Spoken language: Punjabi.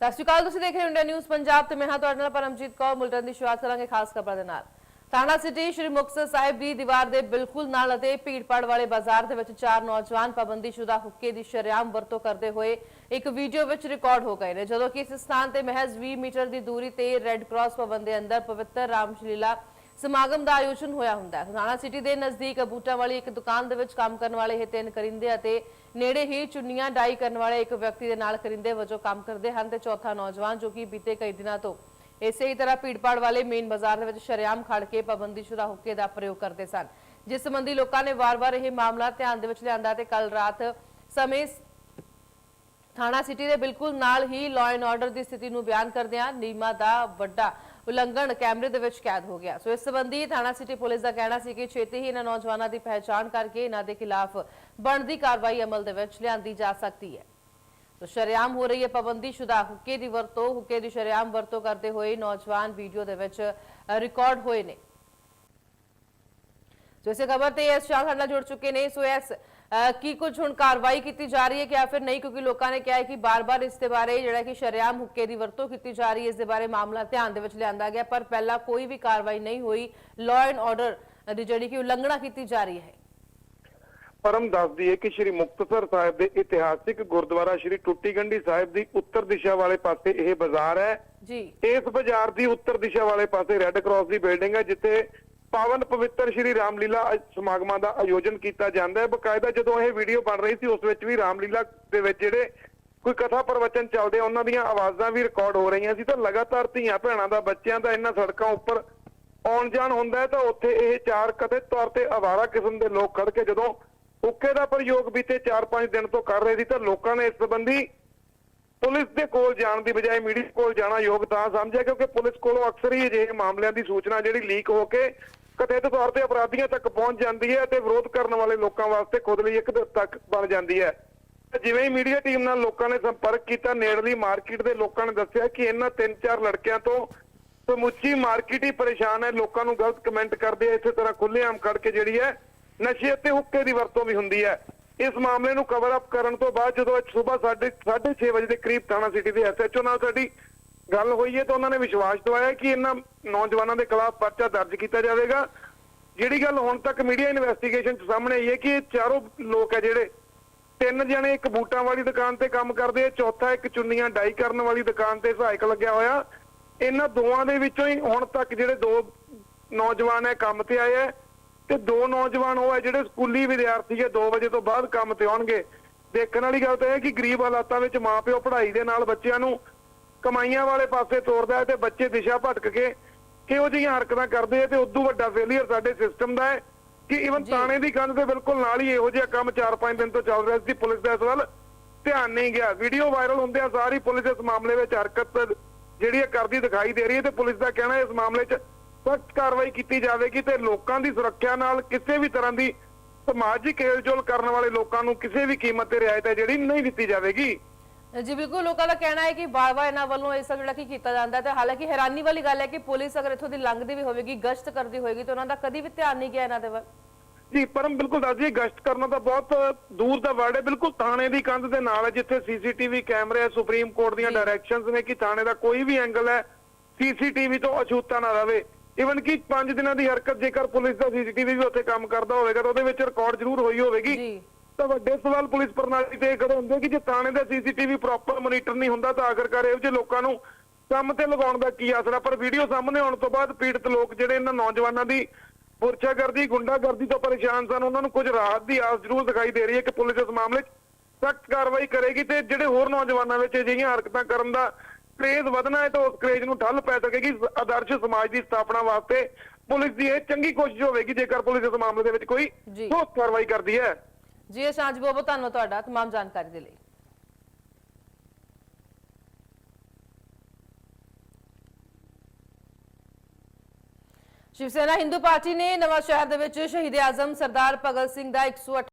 ਸਤਿ ਸ਼੍ਰੀ ਅਕਾਲ, ਤੁਸੀਂ ਦੇਖ ਰਹੇ ਹੋ ਇੰਡੀਆ ਨਿਊਜ਼ ਪੰਜਾਬ ਤੇ ਮੈਂ ਹਾਂ ਤੁਹਾਡੇ ਨਾਲ ਪਰਮਜੀਤ ਕੌਰ, ਮੁਲਟਨ ਦੀ ਸ਼ੁਰੂਆਤ ਕਰਾਂਗੇ ਖਾਸ ਖਬਰਾਂ ਦੇ ਨਾਲ। ਥਾਣਾ ਸਿਟੀ ਸ਼੍ਰੀ ਮੁਕਤਸਰ ਸਾਹਿਬ ਦੀ ਦੀਵਾਰ ਦੇ ਬਿਲਕੁਲ ਨਾਲ ਅਤੇ ਭੀੜਪਾੜ ਵਾਲੇ ਬਾਜ਼ਾਰ ਦੇ ਵਿੱਚ ਚਾਰ ਨੌਜਵਾਨ ਪਾਬੰਦੀਸ਼ੁਦਾ ਹੁੱਕੇ ਦੀ ਸ਼ਰੇਆਮ ਵਰਤੋਂ ਕਰਦੇ ਹੋਏ ਇੱਕ ਵੀਡੀਓ ਵਿੱਚ ਰਿਕਾਰਡ ਹੋ ਗਏ ਨੇ, ਜਦੋਂ ਕਿ ਇਸ ਸਥਾਨ ਤੇ ਮਹਿਜ਼ 20 ਮੀਟਰ ਦੀ ਦੂਰੀ ਤੇ ਰੈੱਡ ਕਰਾਸ ਭਵਨ ਦੇ ਅੰਦਰ ਪਵਿੱਤਰ ਰਾਮਸ਼ਲੀਲਾ ਸਮਾਗਮ ਦਾ ਆਯੋਜਨ ਹੋਇਆ ਹੁੰਦਾ ਹੈ। ਥਾਣਾ ਸਿਟੀ ਦੇ ਨਜ਼ਦੀਕ ਬੂਟਾ ਵਾਲੀ ਇੱਕ ਦੁਕਾਨ ਦੇ ਵਿੱਚ ਕੰਮ ਕਰਨ ਵਾਲੇ ਇਹ ਤਿੰਨ ਕਰਿੰਦੇ ਅਤੇ ਨੇੜੇ ਹੀ ਚੁੰਨੀਆਂ ਡਾਈ ਕਰਨ ਵਾਲੇ ਇੱਕ ਵਿਅਕਤੀ ਦੇ ਨਾਲ ਕਰਿੰਦੇ ਵਜੋਂ ਕੰਮ ਕਰਦੇ ਹਨ ਤੇ ਚੌਥਾ ਨੌਜਵਾਨ ਜੋ ਕਿ ਬੀਤੇ ਕਈ ਦਿਨਾਂ ਤੋਂ ਇਸੇ ਹੀ ਤਰ੍ਹਾਂ ਭੀੜਪਾੜ ਵਾਲੇ ਮੇਨ ਬਾਜ਼ਾਰ ਦੇ ਵਿੱਚ ਸ਼ਰੇਆਮ ਖੜ ਕੇ ਪਾਬੰਦੀਸ਼ੁਦਾ ਹੁੱਕੇ ਦਾ ਪ੍ਰਯੋਗ ਕਰਦੇ ਸਨ। ਜਿਸ ਸੰਬੰਧੀ ਲੋਕਾਂ ਨੇ ਵਾਰ-ਵਾਰ ਇਹ ਮਾਮਲਾ ਧਿਆਨ ਦੇ ਵਿੱਚ ਲਿਆਂਦਾ ਤੇ ਕੱਲ ਰਾਤ ਸਮੇਂ ਥਾਣਾ ਸਿਟੀ ਦੇ ਬਿਲਕੁਲ ਨਾਲ ਹੀ ਲਾਅ ਐਂਡ ਆਰਡਰ ਦੀ ਸਥਿਤੀ ਨੂੰ ਬਿਆਨ ਕਰਦਿਆਂ ਨਿਯਮਾਂ ਦਾ ਵੱਡਾ ਉਲੰਘਣ ਕੈਮਰੇ ਦੇ ਵਿੱਚ ਕੈਦ ਹੋ ਗਿਆ। ਸੋ ਇਸ ਸੰਬੰਧੀ ਥਾਣਾ ਸਿਟੀ ਪੁਲਿਸ ਦਾ ਕਹਿਣਾ ਸੀ ਕਿ ਛੇਤੀ ਹੀ ਇਹਨਾਂ ਨੌਜਵਾਨਾਂ ਦੀ ਪਹਿਚਾਣ ਕਰਕੇ ਇਹਨਾਂ ਦੇ ਖਿਲਾਫ ਬਣਦੀ ਕਾਰਵਾਈ ਅਮਲ ਦੇ ਵਿੱਚ ਲਿਆਂਦੀ ਜਾ ਸਕਦੀ ਹੈ। ਸੋ ਸ਼ਰੇਆਮ ਹੋ ਰਹੀ ਹੈ ਪਾਬੰਦੀ ਸ਼ੁਦਾ। ਹੁੱਕੇ ਦੀ ਵਰਤੋਂ, ਹੁੱਕੇ ਦੀ ਸ਼ਰੇਆਮ ਵਰਤੋਂ ਕਰਦੇ ਹੋਏ ਨੌਜਵਾਨ ਵੀਡੀਓ ਦੇ ਵਿੱਚ ਰਿਕਾਰਡ ਹੋਏ ਨੇ। ਸੋ ਇਸੇ ਖਬਰ ਤੇ ਇਸ ਸ਼ਾਹ ਨਾਲ ਜੁੜ ਚੁੱਕੇ ਨੇ। ਸੋ ਇਸ ਕੀ ਕੁਝ ਹੁਣ ਕਾਰਵਾਈ ਕੀਤੀ ਜਾ ਰਹੀ ਹੈ ਕਿ ਜਾਂ ਫਿਰ ਨਹੀਂ? ਕਿਉਂਕਿ ਲੋਕਾਂ ਨੇ ਕਿਹਾ ਹੈ ਕਿ ਬਾਰ-ਬਾਰ ਇਸ ਦੇ ਬਾਰੇ ਜਿਹੜਾ ਕਿ ਸ਼ਰੇਆਮ ਹੁੱਕੇ ਦੀ ਵਰਤੋਂ ਕੀਤੀ ਜਾ ਰਹੀ ਹੈ ਇਸ ਦੇ ਬਾਰੇ ਮਾਮਲਾ ਧਿਆਨ ਦੇ ਵਿੱਚ ਲਿਆਂਦਾ ਗਿਆ ਪਰ ਪਹਿਲਾਂ ਕੋਈ ਵੀ ਕਾਰਵਾਈ ਨਹੀਂ ਹੋਈ। ਲਾਅ ਐਂਡ ਆਰਡਰ ਦੀ ਜਿਹੜੀ ਕਿ ਉਲੰਘਣਾ ਕੀਤੀ ਜਾ ਰਹੀ ਹੈ। ਪਰਮ ਦੱਸਦੀ ਹੈ ਕਿ ਸ੍ਰੀ ਮੁਕਤਸਰ ਸਾਹਿਬ ਦੇ ਇਤਿਹਾਸਿਕ ਗੁਰਦੁਆਰਾ ਸ੍ਰੀ ਟੁੱਟੀ ਗੰਢੀ ਸਾਹਿਬ ਦੀ ਉੱਤਰ ਦਿਸ਼ਾ ਵਾਲੇ ਪਾਸੇ ਇਹ ਬਾਜ਼ਾਰ ਹੈ। ਜੀ। ਇਸ ਬਾਜ਼ਾਰ ਦੀ ਉੱਤਰ ਦਿਸ਼ਾ ਵਾਲੇ ਪਾਸੇ ਰੈੱਡ ਕਰਾਸ ਦੀ ਬਿਲਡਿੰਗ ਹੈ ਜਿੱਥੇ ਪਾਵਨ ਪਵਿੱਤਰ ਸ੍ਰੀ ਰਾਮਲੀਲਾ ਸਮਾਗਮਾਂ ਦਾ ਆਯੋਜਨ ਕੀਤਾ ਜਾਂਦਾ ਹੈ। ਬਕਾਇਦਾ ਜਦੋਂ ਇਹ ਵੀਡੀਓ ਬਣ ਰਹੀ ਸੀ ਉਸ ਵਿੱਚ ਵੀ ਰਾਮਲੀਲਾ ਦੇ ਵਿੱਚ ਜਿਹੜੇ ਕੋਈ ਕਥਾ ਪ੍ਰਵਚਨ ਚੱਲਦੇ ਆ, ਉਹਨਾਂ ਦੀਆਂ ਆਵਾਜ਼ਾਂ ਵੀ ਰਿਕਾਰਡ ਹੋ ਰਹੀਆਂ ਸੀ। ਤਾਂ ਲਗਾਤਾਰ ਧੀਆਂ ਭੈਣਾਂ ਦਾ ਬੱਚਿਆਂ ਦਾ ਇਹਨਾਂ ਸੜਕਾਂ ਉੱਪਰ ਆਉਣ ਜਾਣ ਹੁੰਦਾ ਹੈ ਤਾਂ ਉੱਥੇ ਇਹ ਚਾਰ ਕਥਿਤ ਤੌਰ ਤੇ ਆਵਾਰਾ ਕਿਸਮ ਦੇ ਲੋਕ ਖੜ ਕੇ ਜਦੋਂ ਹੁੱਕੇ ਦਾ ਪ੍ਰਯੋਗ ਬੀਤੇ 4-5 ਦਿਨ ਤੋਂ ਕਰ ਰਹੇ ਸੀ ਤਾਂ ਲੋਕਾਂ ਨੇ ਇਸ ਸੰਬੰਧੀ ਪੁਲਿਸ ਦੇ ਕੋਲ ਜਾਣ ਦੀ ਬਜਾਏ ਮੀਡੀਆ ਕੋਲ ਜਾਣਾ ਯੋਗ ਤਾਂ ਸਮਝਿਆ, ਕਿਉਂਕਿ ਪੁਲਿਸ ਕੋਲੋਂ ਅਕਸਰ ਹੀ ਅਜਿਹੇ ਮਾਮਲਿਆਂ ਦੀ ਸੂਚਨਾ ਜਿਹੜੀ ਲੀਕ ਹੋ ਕੇ ਕਥਿਤ ਤੌਰ ਤੇ ਅਪਰਾਧੀਆਂ ਤੱਕ ਪਹੁੰਚ ਜਾਂਦੀ ਹੈ ਤੇ ਵਿਰੋਧ ਕਰਨ ਵਾਲੇ ਲੋਕਾਂ ਵਾਸਤੇ ਖੁਦ ਲਈ ਇੱਕ ਤੱਕ ਬਣ ਜਾਂਦੀ ਹੈ। ਜਿਵੇਂ ਹੀ ਮੀਡੀਆ ਟੀਮ ਨਾਲ ਲੋਕਾਂ ਨੇ ਸੰਪਰਕ ਕੀਤਾ, ਨੇੜਲੀ ਮਾਰਕੀਟ ਦੇ ਲੋਕਾਂ ਨੇ ਦੱਸਿਆ ਕਿ ਇਹਨਾਂ ਤਿੰਨ ਚਾਰ ਲੜਕਿਆਂ ਤੋਂ ਸਮੁੱਚੀ ਮਾਰਕੀਟ ਹੀ ਪਰੇਸ਼ਾਨ ਹੈ। ਲੋਕਾਂ ਨੂੰ ਗਲਤ ਕਮੈਂਟ ਕਰਦੇ ਆ, ਇਸੇ ਤਰ੍ਹਾਂ ਖੁੱਲ੍ਹੇਆਮ ਖੜ ਕੇ ਜਿਹੜੀ ਹੈ ਨਸ਼ੇ ਅਤੇ ਹੁੱਕੇ ਦੀ ਵਰਤੋਂ ਵੀ ਹੁੰਦੀ ਹੈ। ਇਸ ਮਾਮਲੇ ਨੂੰ ਕਵਰ ਅਪ ਕਰਨ ਤੋਂ ਬਾਅਦ ਜਦੋਂ ਅੱਜ ਸਵੇਰ 6:30 ਵਜੇ ਦੇ ਕਰੀਬ ਥਾਣਾ ਸਿਟੀ ਦੇ ਐਸਐਚਓ ਨਾਲ ਸਾਡੀ ਗੱਲ ਹੋਈ ਹੈ ਤਾਂ ਉਹਨਾਂ ਨੇ ਵਿਸ਼ਵਾਸ ਦਿਵਾਇਆ ਕਿ ਇਹਨਾਂ ਨੌਜਵਾਨਾਂ ਦੇ ਖਿਲਾਫ ਪਰਚਾ ਦਰਜ ਕੀਤਾ ਜਾਵੇਗਾ। ਜਿਹੜੀ ਗੱਲ ਹੁਣ ਤੱਕ ਮੀਡੀਆ ਇਨਵੈਸਟੀਗੇਸ਼ਨ 'ਚ ਸਾਹਮਣੇ ਆਈ ਹੈ ਕਿ ਇਹ ਚਾਰੋਂ ਲੋਕ ਹੈ ਜਿਹੜੇ, ਤਿੰਨ ਜਣੇ ਇੱਕ ਬੂਟਾਂ ਵਾਲੀ ਦੁਕਾਨ ਤੇ ਕੰਮ ਕਰਦੇ ਆ, ਚੌਥਾ ਇੱਕ ਚੁੰਨੀਆਂ ਡਾਈ ਕਰਨ ਵਾਲੀ ਦੁਕਾਨ ਤੇ ਸਹਾਇਕ ਲੱਗਿਆ ਹੋਇਆ। ਇਹਨਾਂ ਦੋਵਾਂ ਦੇ ਵਿੱਚੋਂ ਹੀ ਹੁਣ ਤੱਕ ਜਿਹੜੇ ਦੋ ਨੌਜਵਾਨ ਹੈ, ਕੰਮ ਤੇ ਆਏ ਹੈ। ਤੇ ਦੋ ਨੌਜਵਾਨ ਉਹ ਹੈ ਜਿਹੜੇ ਸਕੂਲੀ ਵਿਦਿਆਰਥੀ ਹੈ 2 ਵਜੇ ਤੋਂ ਬਾਅਦ ਕੰਮ ਤੇ ਆਉਣਗੇ। ਦੇਖਣ ਵਾਲੀ ਗੱਲ ਤਾਂ ਇਹ ਹੈ ਕਿ ਗਰੀਬ ਹਾਲਾਤਾਂ ਵਿੱਚ ਮਾਪਿਓ ਪੜ੍ਹਾਈ ਦੇ ਨਾਲ ਬੱਚਿਆਂ ਨੂੰ ਕਮਾਈਆਂ ਵਾਲੇ ਪਾਸੇ ਤੋਰਦਾ ਹੈ ਤੇ ਬੱਚੇ ਦਿਸ਼ਾ ਭਟਕ ਕੇ ਕਿਹੋ ਜਿਹੀਆਂ ਹਰਕਤਾਂ ਕਰਦੇ ਆ ਤੇ ਉਦੋਂ ਵੱਡਾ ਫੇਲਿਅਰ ਸਾਡੇ ਸਿਸਟਮ ਦਾ ਹੈ ਕਿ ਇਵਨ। ਥਾਣੇ ਦੀ ਕੰਧ ਦੇ ਬਿਲਕੁਲ ਨਾਲ ਹੀ ਇਹੋ ਜਿਹਾ ਕੰਮ 4-5 ਦਿਨ ਤੋਂ ਚੱਲ ਰਿਹਾ ਸੀ। ਪੁਲਿਸ ਦਾ ਇਸ ਵੱਲ ਧਿਆਨ ਨਹੀਂ ਗਿਆ। ਵੀਡੀਓ ਵਾਇਰਲ ਹੁੰਦਿਆਂ ਸਾਰੀ ਪੁਲਿਸ ਇਸ ਮਾਮਲੇ ਵਿੱਚ ਹਰਕਤ ਜਿਹੜੀ ਕਰਦੀ ਦਿਖਾਈ ਦੇ ਰਹੀ ਹੈ ਤੇ ਪੁਲਿਸ ਦਾ ਕਹਿਣਾ ਇਸ ਮਾਮਲੇ 'ਚ ਸਖਤ ਕਾਰਵਾਈ ਕੀਤੀ ਜਾਵੇਗੀ ਤੇ ਲੋਕਾਂ ਦੀ ਸੁਰੱਖਿਆ ਨਾਲ ਕਿਸੇ ਵੀ ਤਰ੍ਹਾਂ ਦੀ ਸਮਾਜਿਕ ਹਿਲਜੁਲ ਕਰਨ ਵਾਲੇ ਲੋਕਾਂ ਨੂੰ ਕਿਸੇ ਵੀ ਕੀਮਤ ਤੇ ਰਿਆਇਤ ਹੈ ਜਿਹੜੀ ਨਹੀਂ ਦਿੱਤੀ ਜਾਵੇਗੀ। ਜੀ ਬਿਲਕੁਲ ਲੋਕਾਂ ਦਾ ਕਹਿਣਾ ਹੈ ਕਿ ਵਾਰ-ਵਾਰ ਇਹਨਾਂ ਵੱਲੋਂ ਇਹ ਸਭ ਜਿਹੜਾ ਕੀ ਕੀਤਾ ਜਾਂਦਾ ਤੇ ਹਾਲਾਂਕਿ ਹੈਰਾਨੀ ਵਾਲੀ ਗੱਲ ਹੈ ਕਿ ਪੁਲਿਸ ਅਗਰ ਇੱਥੋਂ ਦੀ ਲੰਘਦੀ ਵੀ ਹੋਵੇਗੀ ਗਸ਼ਤ ਕਰਦੀ ਹੋਵੇਗੀ ਤਾਂ ਉਹਨਾਂ ਦਾ ਕਦੀ ਵੀ ਧਿਆਨ ਨਹੀਂ ਗਿਆ ਇਹਨਾਂ ਦੇ ਵੱਲ। ਜੀ ਪਰਮ ਬਿਲਕੁਲ ਦੱਸ ਦਈਏ ਗਸ਼ਤ ਕਰਨਾ ਤਾਂ ਬਹੁਤ ਦੂਰ ਦਾ ਵਰਡ ਹੈ ਬਿਲਕੁਲ ਥਾਣੇ ਦੀ ਕੰਧ ਦੇ ਨਾਲ ਹੈ ਜਿੱਥੇ ਸੀਸੀਟੀਵੀ ਕੈਮਰੇ ਹੈ ਸੁਪਰੀਮ ਕੋਰਟ ਦੀਆਂ। ਡਾਇਰੈਕਸ਼ਨਸ ਨੇ ਕਿ ਥਾਣੇ ਦਾ ਕੋਈ ਵੀ ਐਂਗਲ ਹੈ ਸੀਸੀਟੀਵੀ ਤੋਂ ਅਛੂਤਾ ਨਾ ਰਵੇ। ਇਵਨ ਕਿ 5 ਦਿਨਾਂ ਦੀ ਹਰਕਤ ਜੇਕਰ ਪੁਲਿਸ ਦਾ ਸੀਸੀਟੀਵੀ ਵੀ ਉੱਥੇ ਕੰਮ ਕਰਦਾ ਹੋਵੇਗਾ ਤਾਂ ਉਹਦੇ ਵਿੱਚ ਰਿਕਾਰਡ ਜ਼ਰੂਰ ਹੋਈ ਹੋਵੇਗੀ। ਜੀ। ਤਾਂ ਵੱਡੇ ਸਵਾਲ ਪੁਲਿਸ ਪ੍ਰਣਾਲੀ ਤੇ ਖੜੇ ਹੁੰਦੇ ਕਿ ਜੇ ਥਾਣੇ ਦਾ ਸੀਸੀਟੀਵੀ ਪ੍ਰੋਪਰ ਮੋਨੀਟਰ ਨਹੀਂ ਹੁੰਦਾ ਤਾਂ ਆਖਰਕਾਰ ਇਹੋ ਜਿਹੇ ਲੋਕਾਂ ਨੂੰ ਕੰਮ ਤੇ ਲਗਾਉਣ ਦਾ ਕੀ ਆਸਰਾ? ਪਰ ਵੀਡੀਓ ਸਾਹਮਣੇ ਆਉਣ ਤੋਂ ਬਾਅਦ ਪੀੜਤ ਲੋਕ ਜਿਹੜੇ ਇਹਨਾਂ ਨੌਜਵਾਨਾਂ ਦੀ ਪੁਰਸ਼ਾਗਰਦੀ ਗੁੰਡਾਗਰਦੀ ਤੋਂ ਪਰੇਸ਼ਾਨ ਸਨ ਉਹਨਾਂ ਨੂੰ ਕੁਝ ਰਾਹਤ ਦੀ ਆਸ ਜ਼ਰੂਰ ਦਿਖਾਈ ਦੇ ਰਹੀ ਹੈ ਕਿ ਪੁਲਿਸ ਇਸ ਮਾਮਲੇ 'ਚ ਸਖਤ ਕਾਰਵਾਈ ਕਰੇਗੀ ਤੇ ਜਿਹੜੇ ਹੋਰ ਨੌਜਵਾਨਾਂ ਵਿੱਚ ਅਜਿਹੀਆਂ ਹਰਕਤਾਂ ਕਰਨ ਦਾ ਕ੍ਰੇਜ਼ ਵਧਣਾ ਹੈ ਤਾਂ ਉਸ ਕ੍ਰੇਜ਼ ਨੂੰ ਠੱਲ ਪੈ ਸਕੇਗੀ ਆਦਰਸ਼ ਸਮਾਜ ਦੀ ਸਥਾਪਨਾ ਵਾਸਤੇ ਪੁਲਿਸ ਦੀ ਇਹ ਚੰਗੀ ਕੋਸ਼ਿਸ਼ ਹੋਵੇਗੀ ਜੇਕਰ ਪੁਲਿਸ ਇਸ ਮਾਮਲੇ ਦੇ ਵਿੱਚ ਕੋਈ ਜੀ। ਠੋਸ ਕਾਰਵਾਈ ਕਰਦੀ ਹੈ ਜੀ ਅਸ਼ਾਂਜ ਬਹੁਤ ਬਹੁਤ ਧੰਨਵਾਦ ਤੁਹਾਡਾ तमाम ਜਾਣਕਾਰੀ ਦੇ ਲਈ ਸ਼ਿਵ ਸੈਨਾ ਹਿੰਦੂ ਪਾਰਟੀ ਨੇ ਨਵਾਂ ਸ਼ਹਿਰ ਦੇ ਵਿੱਚ ਸ਼ਹੀਦ ਆਜ਼ਮ ਸਰਦਾਰ ਭਗਤ ਸਿੰਘ ਦਾ 108